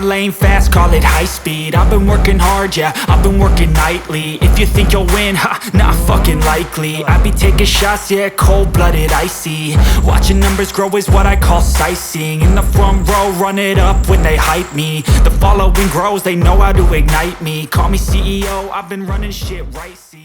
my lane fast, call it high speed. I've been working hard, yeah, I've been working nightly. If you think you'll win, ha, not fucking likely. I be taking shots, yeah, cold-blooded, icy. Watching numbers grow is what I call sightseeing. In the front row, run it up when they hype me. The following grows, they know how to ignite me. Call me CEO, I've been running shit right, see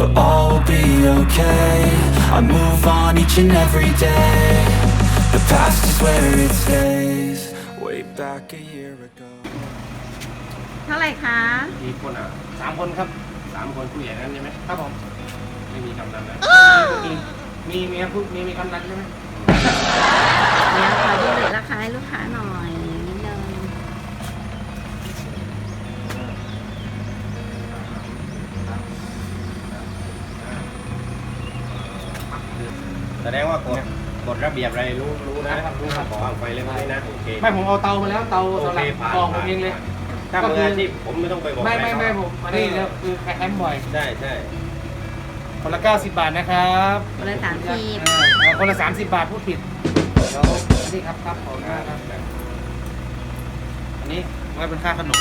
But all will be okay. I move on each and every day. The past is where it stays. Way back a year ago. เท่าไหร่คะกี่คนอะสามคนครับสามคนผู้ใหญ่นั้นใช่ไหมครับผมไม่มีกำนันนะมีมีมีครับผู้มีมีกำนันใช่ไหมเดี๋ยวขอดูเลทราคาให้ลูกค้าหน่อยนิดนึง แสดงว่ากฎกฎระเบียบอะไรรู้รู้นะครับรู้ครับวางไฟเลยไม่นะโอเคไม่ผมเอาเตามาแล้วเตาโอสำหเครับผ่านกองผผ่ามนเองเลย ถ้าก็มือคืออาชีพผมไม่ต้องไปบอกไม่ใครไม่ไม่เขาผมอันนี้เนี่ยคือแคมป์บ่อยใช่ใช่คนละ 90 บาทนะครับคนละสามสิบเออเอาคนละ 30 บาทพูดผิดเดี๋ยวอันนี้ครับครับขอบคุณครับอันนี้ไว้เป็นค่าขนม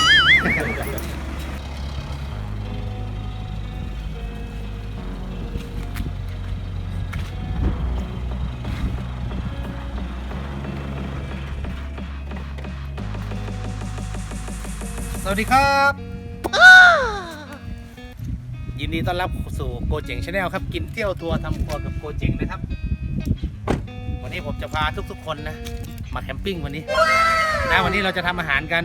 วัสดีครับ ยินดีต้อนรับสู่โกเจ๋งชาแนลครับ กินเที่ยวทัวร์ทำครัวกับโกเจ๋งนะครับ วันนี้ผมจะพาทุกๆคนนะ มาแคมปิ้งวันนี้นะวันนี้เราจะทำอาหารกัน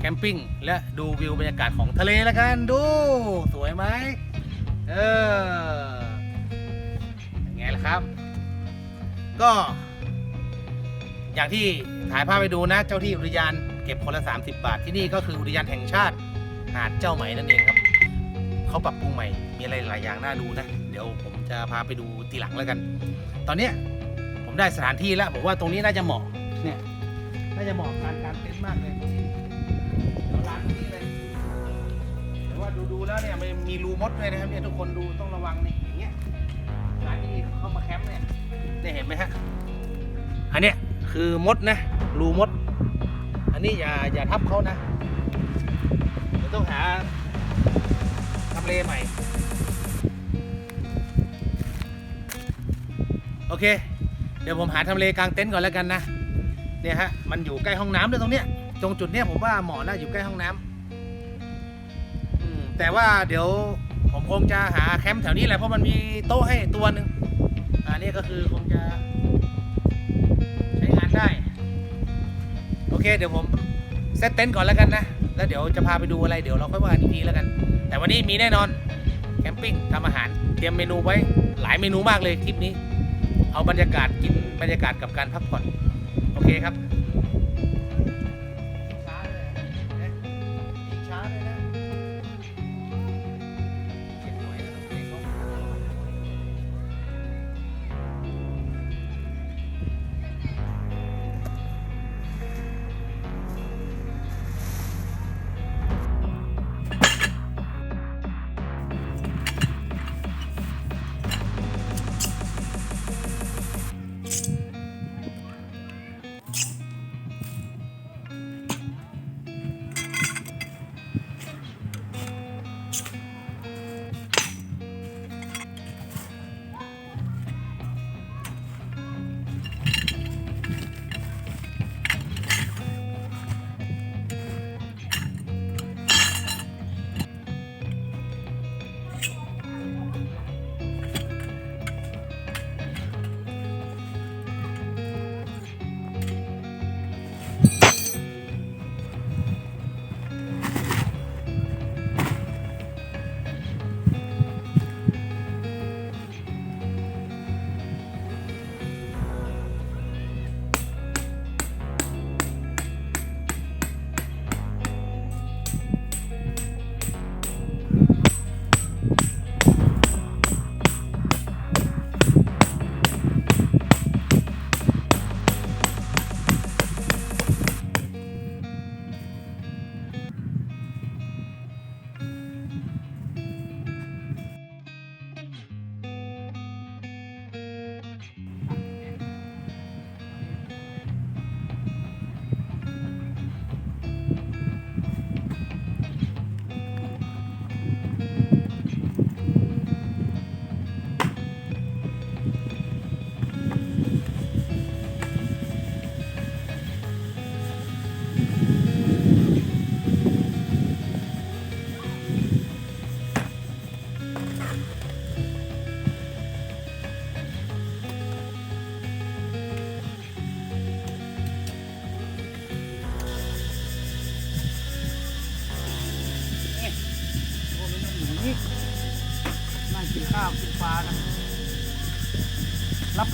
แคมปิ้งและดูวิวบรรยากาศของทะเลแล้วกันดู สวยไหมเออยังไงล่ะครับ ก็ อย่างที่ถ่ายภาพไปดูนะ เจ้าที่อุทยาน เก็บคนละ 30 บาท ที่นี่ก็คืออุทยานแห่งชาติหาดเจ้าไหมนั่นเองครับ เขาปรับปรุงใหม่ มีอะไรหลายอย่างน่าดูนะ เดี๋ยวผมจะพาไปดูทีหลังแล้วกัน ตอนเนี้ยผมได้สถานที่แล้วผมว่าตรงนี้น่าจะเหมาะ เนี่ย น่าจะเหมาะการการเต็นท์มากเลยเดี๋ยวร้านตรงนี้เลยแต่ว่าดูดูๆแล้วเนี่ยมันมีรูมดด้วยนะครับเนี่ยทุกคนดูต้องระวังนี่อย่างเงี้ย ร้านที่เข้ามาแคมป์เนี่ยเนี่ยเห็นไหมฮะ อันเนี้ยคือมดนะ รูมด อันนี้อย่าอย่าทับเขานะเดี๋ยวต้องหาทำเลใหม่ โอเค เดี๋ยวผมหาทำเลกลางเต็นท์ก่อนแล้วกันนะ เนี่ยฮะ มันอยู่ใกล้ห้องน้ำด้วยตรงเนี้ย ตรงจุดเนี้ยผมว่าเหมาะนะอยู่ใกล้ห้องน้ำแต่ว่าเดี๋ยวผมคงจะหาแคมป์แถวนี้แหละเพราะมันมีโต๊ะให้ตัวหนึ่งอันนี้ก็คือคงจะใช้งานได้ เคเดี๋ยวผมเซตเต็นท์ก่อนแล้วกันนะ แล้วเดี๋ยวจะพาไปดูอะไรเดี๋ยวเราค่อยว่ากันอีกทีแล้วกัน แต่วันนี้มีแน่นอนแคมปิ้งทำอาหารเตรียมเมนูไว้หลายเมนูมากเลยทริปนี้ เอาบรรยากาศกินบรรยากาศกับการพักผ่อนโอเคครับ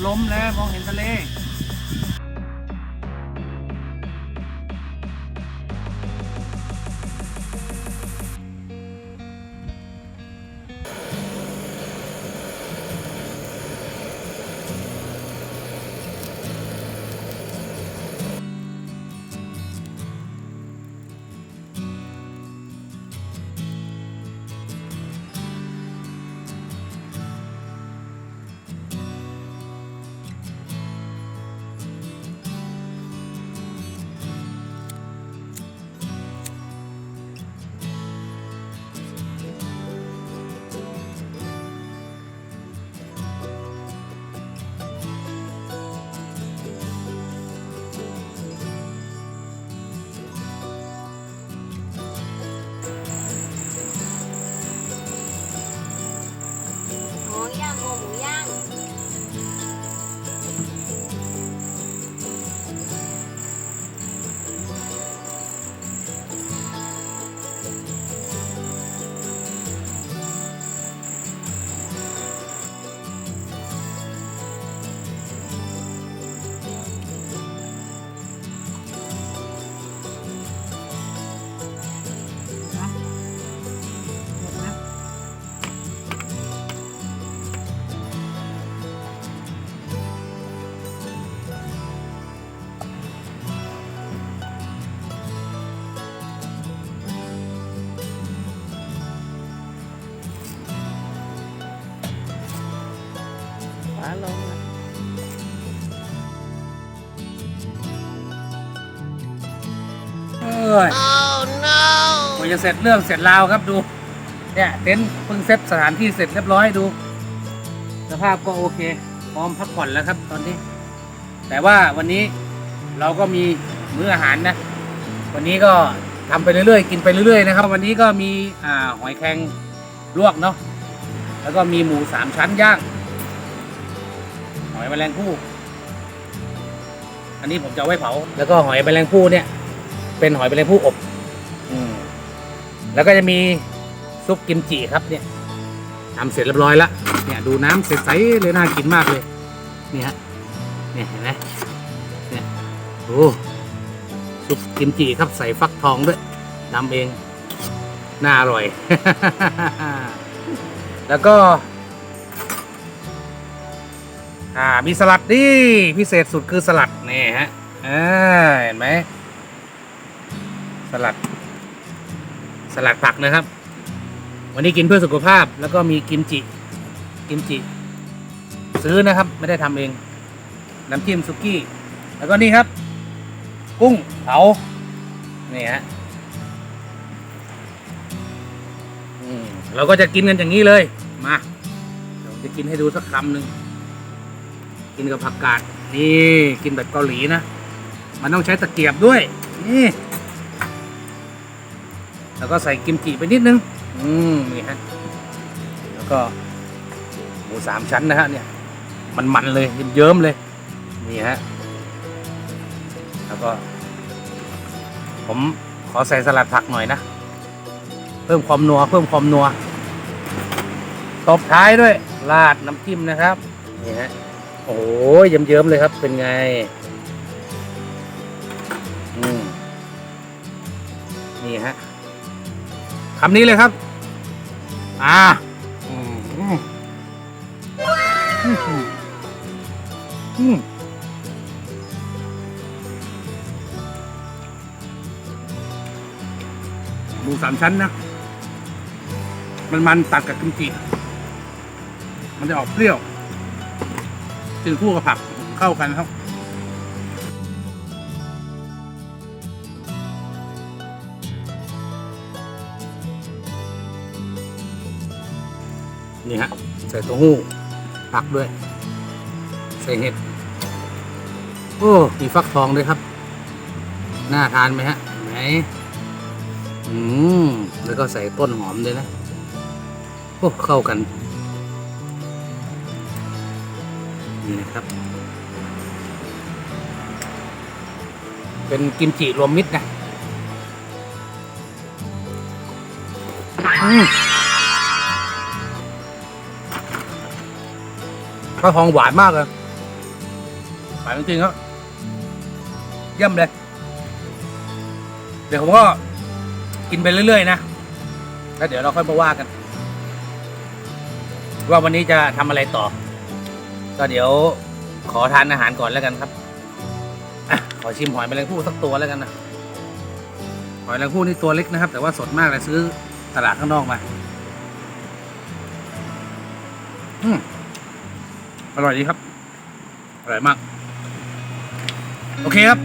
ลมแล้วมองเห็นทะเล อ้ย oh no กว่าจะเสร็จเรื่องเสร็จราวครับดู เนี่ยเต็นท์เพิ่งเซตสถานที่เสร็จเรียบร้อยดู สภาพก็โอเค พร้อมพักผ่อนแล้วครับตอนนี้ แต่ว่าวันนี้เราก็มีมื้ออาหารนะ วันนี้ก็ทำไปเรื่อยๆ กินไปเรื่อยๆนะครับ วันนี้ก็มีอ่าหอยแครงลวกเนาะ แล้วก็มีหมูสามชั้นย่าง หอยแมลงภู่อันนี้ผมจะเอาไว้เผา แล้วก็หอยแมลงภู่เนี่ย เป็นหอยแมลงภู่อบอืมแล้วก็จะมีซุปกิมจิครับเนี่ยทำเสร็จเรียบร้อยแล้วเนี่ยดูน้ำใสๆเลยน่ากินมากเลยนี่ฮะเนี่ยเห็นไหมเนี่ยโอ้ซุปกิมจิครับใส่ฟักทองด้วยทำเองน่าอร่อย แล้วก็ อ่ามีสลัดดิพิเศษสุดคือสลัดนี่ฮะอ่าเห็นไหม สลัด สลัดผักนะครับ วันนี้กินเพื่อสุขภาพ แล้วก็มีกิมจิ กิมจิ ซื้อนะครับ ไม่ได้ทำเอง น้ำจิ้มซุกี้ แล้วก็นี่ครับ กุ้งเผานี่ฮะอืมเราก็จะกินกันอย่างนี้เลย มาเดี๋ยวจะกินให้ดูสักคำหนึ่ง กินกับผักกาด นี่ กินแบบเกาหลีนะ มันต้องใช้ตะเกียบด้วย นี่ แล้วก็ใส่กิมจิไปนิดนึง อืมนี่ฮะ แล้วก็หมูสามชั้นนะฮะเนี่ย มันมันๆเลยเยิ้มเลย นี่ฮะ แล้วก็ ผมขอใส่สลัดผักหน่อยนะ เพิ่มความนัว เพิ่มความนัว ตบท้ายด้วยราดน้ำจิ้มนะครับ นี่ฮะ โอ้โหเยิ้มๆเลยครับ เป็นไง อืมนี่ฮะ คำนี้เลยครับ อ่าอืมอืมอืมอืมหมูสามชั้นนะ มันมันตัดกับกิมจิมันจะออกเปรี้ยวกินคู่กับผักเข้ากันครับ นี่ฮะ ใส่ต้าหู้ผักด้วย ใส่เห็ด โอ้ มีฟักทองด้วยครับ น่าทานไหมฮะ ไหน อืม แล้วก็ใส่ต้นหอมด้วยนะ โอ้ เข้ากัน นี่นะครับ เป็นกิมจิรวมมิตรนะ อืม ข้าวทองหวานมากเลยหวานจริงๆครับเยี่ยมเลย เดี๋ยวผมก็กินไปเรื่อยๆนะแล้วเดี๋ยวเราค่อยมาว่ากัน ว่าวันนี้จะทำอะไรต่อ ก็เดี๋ยวขอทานอาหารก่อนแล้วกันครับอขอชิมหอยแมลงภู่สักตัวแล้วกันนะหอยแมลงภู่นี่ตัวเล็กนะครับ แต่ว่าสดมากเลยซื้อตลาดข้างนอกมา อืม อร่อยดีครับ อร่อยมาก โอเคครับ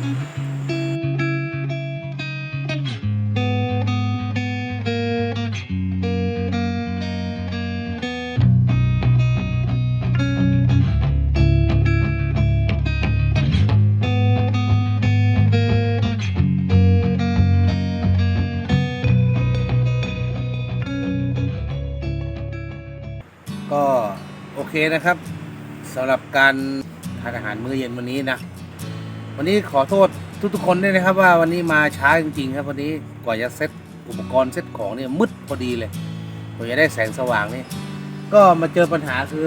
ก็โอเคนะครับ สำหรับการทานอาหารมื้อเย็นวันนี้นะ วันนี้ขอโทษทุกๆคนด้วยนะครับว่าวันนี้มาช้าจริงๆครับวันนี้กว่าจะเซ็ตอุปกรณ์เซ็ตของเนี่ยมืดพอดีเลยกว่าจะได้แสงสว่างนี่ก็มาเจอปัญหาคือ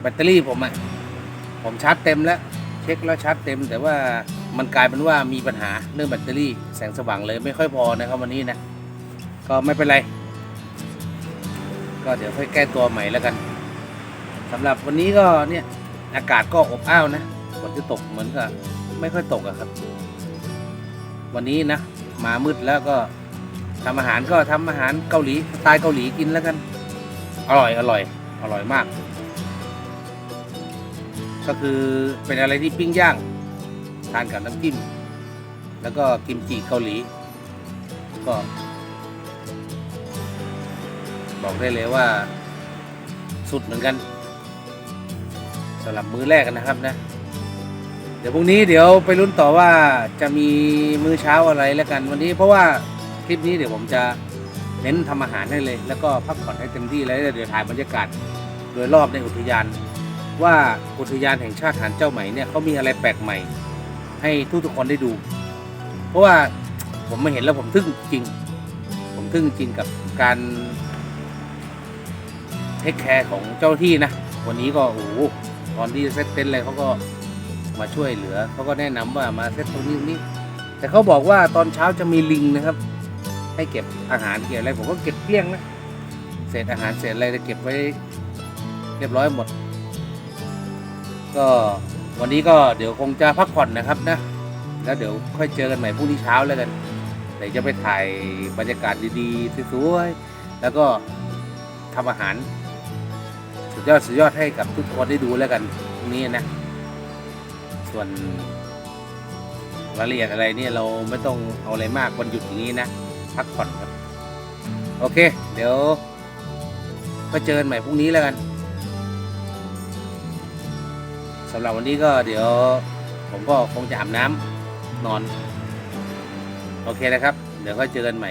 แบตเตอรี่ผมอะผมชาร์จเต็มแล้วเช็คแล้วชาร์จเต็ม แต่ว่ามันกลายเป็นว่ามีปัญหาเรื่องแบตเตอรี่แสงสว่างเลยไม่ค่อยพอนะครับวันนี้นะก็ไม่เป็นไร ก็เดี๋ยวค่อยแก้ตัวใหม่แล้วกัน สำหรับวันนี้ก็เนี่ยอากาศก็อบอ้าวนะฝนจะตกเหมือนกับไม่ค่อยตกอะครับ วันนี้นะมามืดแล้วก็ทำอาหารก็ทำอาหารเกาหลีสไตล์เกาหลีกินแล้วกัน อร่อยอร่อย อร่อยมาก ก็คือเป็นอะไรที่ปิ้งย่าง ทานกับน้ำจิ้ม แล้วก็กิมจิเกาหลี ก็ บอกได้เลยว่า สุดเหมือนกัน สำหรับมื้อแรกนะครับนะ เดี๋ยวพรุ่งนี้เดี๋ยวไปลุ้นต่อว่าจะมีมื้อเช้าอะไรแล้วกันวันนี้ เพราะว่าคลิปนี้เดี๋ยวผมจะเน้นทำอาหารให้เลย แล้วก็พักผ่อนให้เต็มที่แล้วเดี๋ยวถ่ายบรรยากาศโดยรอบในอุทยาน ว่าอุทยานแห่งชาติหาดเจ้าไหมเนี่ยเขามีอะไรแปลกใหม่ ให้ทุกๆคนได้ดู เพราะว่าผมมาเห็นแล้วผมทึ่งจริง ผมทึ่งจริงกับการเทคแคร์ของเจ้าหน้าที่นะ วันนี้ก็โอ้โห ตอนที่เซตเต็นท์อะไรเขาก็มาช่วยเหลือเขาก็แนะนำว่ามาเซตตรงนี้ตรงนี้ แต่เขาบอกว่าตอนเช้าจะมีลิงนะครับ ให้เก็บอาหารเก็บอะไรผมก็เก็บเกลี้ยงนะเศษอาหารเศษอะไรจะเก็บไว้เรียบร้อยหมด ก็วันนี้ก็เดี๋ยวคงจะพักผ่อนนะครับนะ แล้วเดี๋ยวค่อยเจอกันใหม่พรุ่งนี้เช้าแล้วกันเดี๋ยวจะไปถ่ายบรรยากาศดีๆสวยๆแล้วก็ทำอาหาร ยอดสุดยอดให้กับทุกคนได้ดูแล้วกันตรงนี้นะ ส่วนรายละเอียดอะไรเนี่ยเราไม่ต้องเอาอะไรมากวันหยุดอย่างนี้นะ พักผ่อนครับ โอเค เดี๋ยวก็เจอกันใหม่พรุ่งนี้แล้วกันสำหรับวันนี้ก็เดี๋ยวผมก็คงจะอาบน้ำนอน โอเคนะครับ เดี๋ยวก็เจอกันใหม่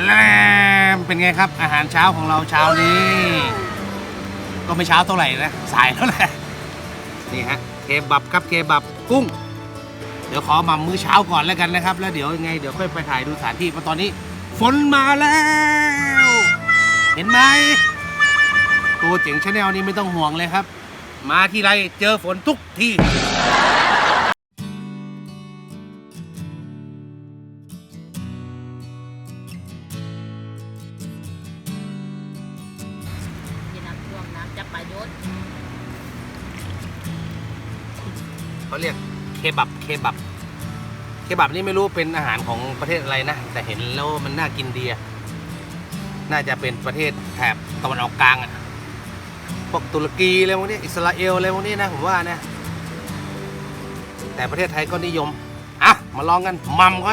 แลมเป็นไงครับ อาหารเช้าของเราเช้านี้ ก็ไม่เช้าเท่าไหร่นะ สายแล้วแหละนี่ฮะเคบับครับเคบับกุ้ง เดี๋ยวขอมามื้อเช้าก่อนแล้วกันนะครับ แล้วเดี๋ยวยังไงเดี๋ยวค่อยไปถ่ายดูสถานที่เพราะตอนนี้ ฝนมาแล้ว เห็นไหมตัวเจ๋งชาแนลนี้ไม่ต้องห่วงเลยครับ มาที่ไรเจอฝนทุกที่ เคบับเคบับเคบับนี่ไม่รู้เป็นอาหารของประเทศอะไรนะ แต่เห็นแล้วมันน่ากินดีอะน่าจะเป็นประเทศแถบตะวันออกกลางอะพวกตุรกีอะไรพวกนี้อิสราเอลอะไรพวกนี้นะผมว่านะ แต่ประเทศไทยก็นิยมอะมาลองกันมัมก็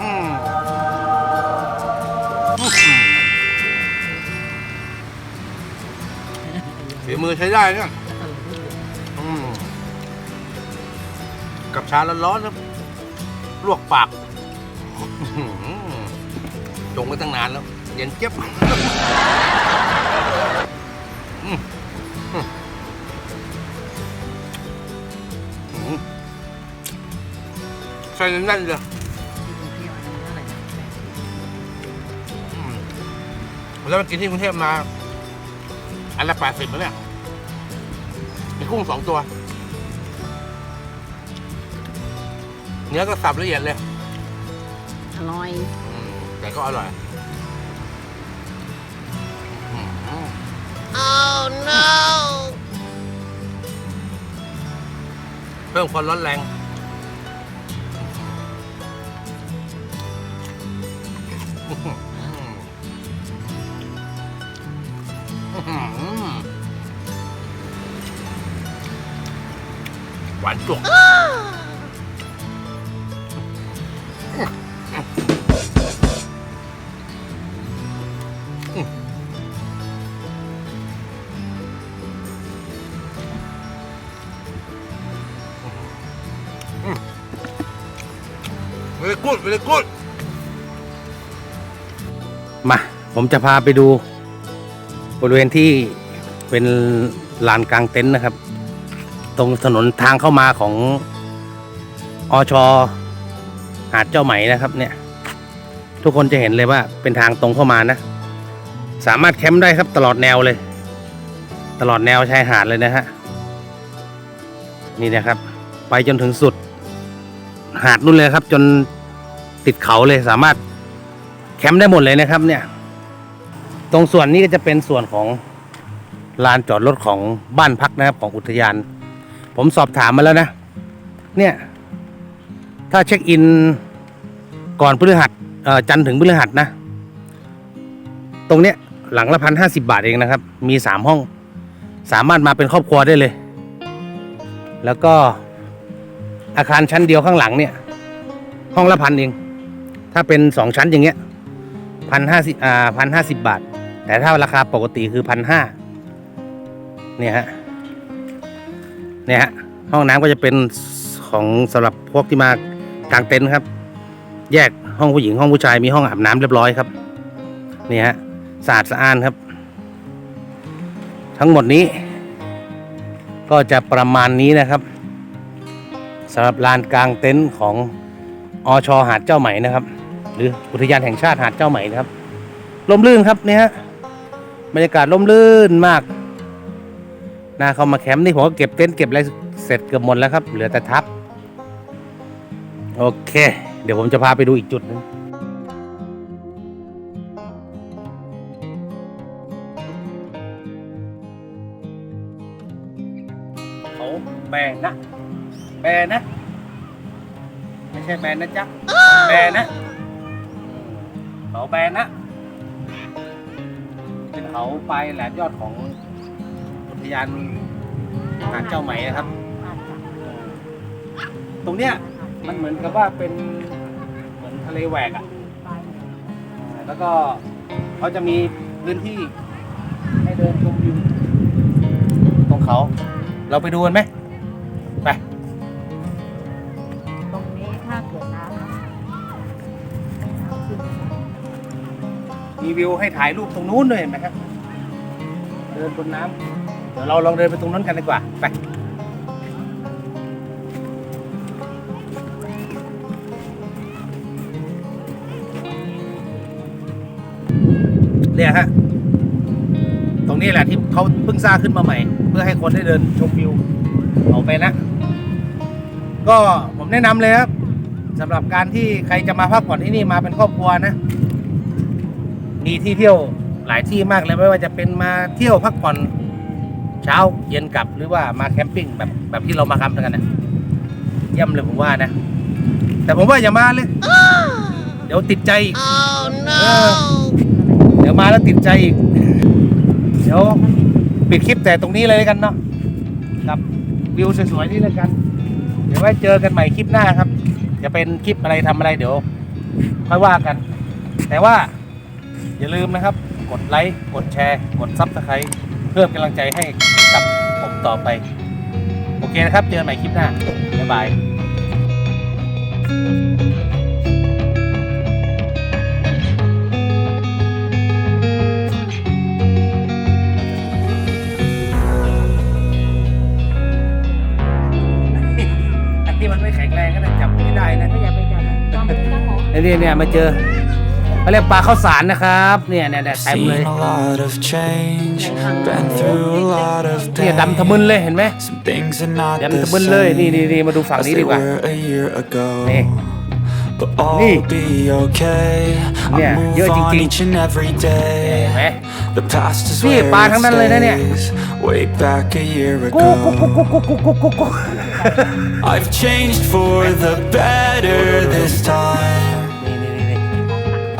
อืมฝีมือใช้ได้เนี่ย ชาร้อนๆครับลวกปากอื้อหือจงไว้ตั้งนานแล้ว เย็นเจี๊ยบใส่แน่นเลยที่กรุงนั่นเท่าไหร่นะอืมแล้วมากินที่กรุงเทพมา อันละแปดสิบแล้วเนี่ยมีกุ้งสองตัว เนื้อก็สับละเอียดเลยอร่อย อืมแต่ก็อร่อยอืม oh no เพิ่มความร้อนแรงอื้อหืออื้อหือหวานจุก เวลกูดเวลกูดมา ผมจะพาไปดู บริเวณที่เป็นลานกลางเต็นท์นะครับ ตรงถนนทางเข้ามาของอชหาดเจ้าไหมนะครับเนี่ย ทุกคนจะเห็นเลยว่าเป็นทางตรงเข้ามานะ สามารถแคมป์ได้ครับตลอดแนวเลย ตลอดแนวชายหาดเลยนะฮะนี่นะครับ ไปจนถึงสุด หาดนู่นเลยครับ จน ติดเขาเลยสามารถแคมป์ได้หมดเลยนะครับ เนี่ย ตรงส่วนนี้ก็จะเป็นส่วนของลานจอดรถของบ้านพักนะครับของอุทยาน ผมสอบถามมาแล้วนะ เนี่ย ถ้าเช็คอินก่อนพฤหัสจันทร์ถึงพฤหัสนะ ตรงเนี้ยหลังละพันห้าสิบบาทเองนะครับ มีสามห้อง สามารถมาเป็นครอบครัวได้เลย แล้วก็อาคารชั้นเดียวข้างหลังเนี่ย ห้องละพันเอง ถ้าเป็นสองชั้นอย่างเงี้ยพันห้าสิบอ่าพันห้าสิบบาท แต่ถ้าราคาปกติคือพันห้าเนี่ยฮะเนี่ยฮะห้องน้ำก็จะเป็นของสำหรับพวกที่มากางเต็นท์ครับ แยกห้องผู้หญิงห้องผู้ชายมีห้องอาบน้ำเรียบร้อยครับนี่ฮะสะอาดสะอ้านครับ ทั้งหมดนี้ ก็จะประมาณนี้นะครับสำหรับลานกลางเต็นท์ของอชหาดเจ้าไหม่นะครับ รืออุทยานแห่งชาติหาดเจ้าไหมนะครับลมลื่นครับเนี่ยฮะบรรยากาศลมลื่นมากน่าเข้ามาแคมป์นี่ผมก็เก็บเต็นท์เก็บอะไรเสร็จเกือบหมดแล้วครับ เหลือแต่ทับ โอเค เดี๋ยวผมจะพาไปดูอีกจุดหนึงเขาแบนนะแบนนะ ไม่ใช่แบนนะจ๊ะ ป็นเขาปลายแหลมยอดของอุทยานหาดเจ้าไหมนะครับ ตรงเนี้ยมันเหมือนกับว่าเป็นเหมือนทะเลแหวกอะ่ะแล้วก็เขาจะมีพื้นที่ให้เดินชมวิวตรงเขา เราไปดูกันไหมไปตรงนี้ถ้าเกิดน้ำน้ำขึ้นมีวิวให้ถ่ายรูปตรงนู้นด้วยเห็นไหมครับ เดินบนน้ำเดี๋ยวเราลองเดินไปตรงนั้นกันดีกว่า ไป เนี่ยฮะ ตรงนี้แหละที่เขาเพิ่งสร้างขึ้นมาใหม่ เพื่อให้คนได้เดินชมวิวออกไปนะ ก็ผมแนะนำเลยครับสำหรับการที่ใครจะมาพักผ่อนที่นี่มาเป็นครอบครัวนะ มีที่เที่ยว หลายที่มากเลยไม่ว่าจะเป็นมาเที่ยวพักผ่อนเช้าเย็นกลับหรือว่ามาแคมปิ้งแบบแบบที่เรามาทำกันนะเยี่ยมเลยผมว่านะ แต่ผมว่าอย่ามาเลย เดี๋ยวติดใจอีกเออเดี๋ยวมาแล้วติดใจอีก เดี๋ยวปิดคลิปแต่ตรงนี้เลยแล้วกันเนาะกับวิวสวยๆนี่แล้วกัน เดี๋ยวไว้เจอกันใหม่คลิปหน้าครับ จะเป็นคลิปอะไรทำอะไรเดี๋ยวค่อยว่ากัน แต่ว่าอย่าลืมนะครับ กดไลค์ กดแชร์ กดซับสไครต์เพื่อเป็นกำลังใจให้กับผมต่อไป โอเคนะครับ เจอกันใหม่คลิปหน้า บ๊ายบายอันนี้มันไม่แข็งแรงก็นะจับไม่ได้นะไม่อยากไปจับจอมเป็นตั้งหมอเนี่ยเนี่ยมาเจอ เขาเรียกปลาข้าวสารนะครับ เนี่ยเนี่ยเนี่ยเต็ม Seen เลย a lot of change, been through a lot of เนี่ยดำทะมึน pain. เลยเห็นไหม Some things are not ดำ the ทะมึนเลยนี่นี่ same นี่มาดูฝั่ง as นี้ they ดีกว่า were a year ago. นี่ But all Ni. will be okay. Yeah, I nhớ move chính on chính. each and every เห็นไหม day. The past is นี่ where ปลา it ทั้งนั้นเลยนะเนี่ย stays. Way back a year กุ๊กกุ๊กกุ๊ก ago. กุ๊กกุ๊กกุ๊กกุ๊กกุ๊ก I've changed for the better this time. นี่นี่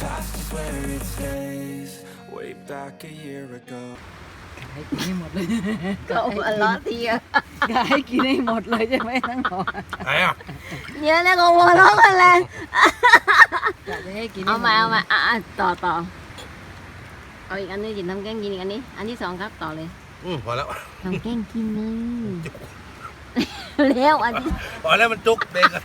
past is where it stays. Way back a year ago. ก็หัวเราะทีอะกายกินให้หมดเลยใช่ไหมทั้งหมดไหนอะเยอะนะก็หัวเราะกันแรงเอามาเอามาอะอะต่อต่อเอาอีกอันนึงกินทำแกงกินอีกอันนี้ อันที่สองครับต่อเลยอืมพอแล้วทำแกงกินเลยเร็วอันที่พอแล้วมันจุกเด็กอะ